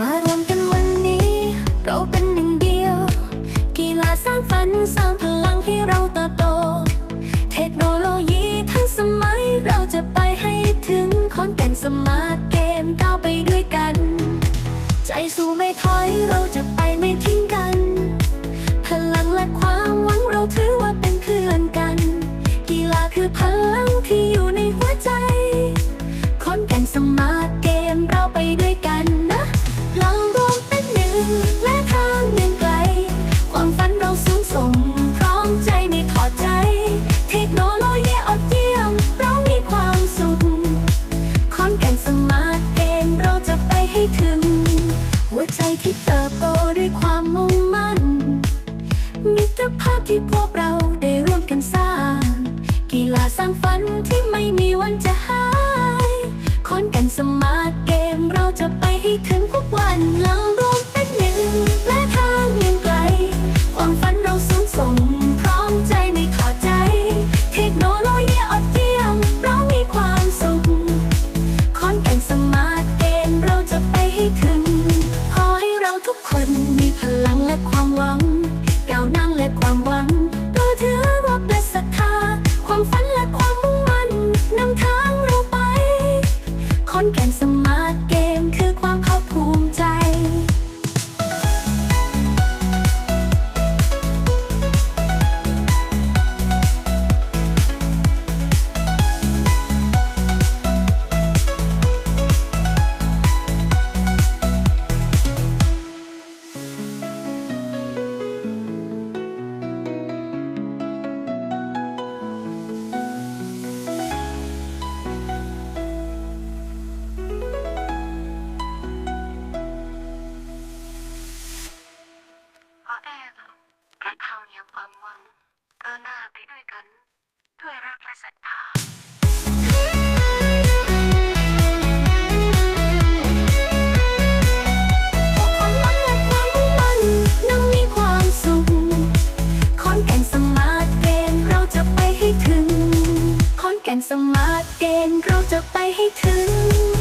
มารวมกันวันนี้ เราเป็นหนึ่งเดียว กีฬาสร้างฝันสร้างพลังที่เราเติบโต เทคโนโลยีทันสมัยเราจะไปให้ถึงคอนแกงนสมาร์ทเกมก้าวไปด้วยกัน ใจสู้ไม่ถอยเราจะไปไม่ทิ้งกัน พลังและความหวังเราถือว่าเป็นเพื่อนกัน กีฬาคือพลังที่อยู่ในหัวใจคอนแกงนสมาร์ ด้วยความมุ่งมั่น มิตรภาพที่พวกเราได้ร่วมกันสร้าง กีฬาสร้างฝันที่ไม่มีวันจะหาย ค้นกันสมาร์ทเกมเราจะไปให้ถึงทุกวันเรารว และความหวังก้าวหนั่งและความหวังก็ถือว่าเป็นศรัทธาความฝันและความ ระทำอย่างความหวังเดินหน้าไปด้วยกัน ด้วยรักและศรัทธาทุกคนรักและความมุ่งมั่นนั่งมีความสุขอนแก่นสมาร์ทเกมเราจะไปให้ถึงคอนแก่นสมาร์ทเกมเราจะไปให้ถึง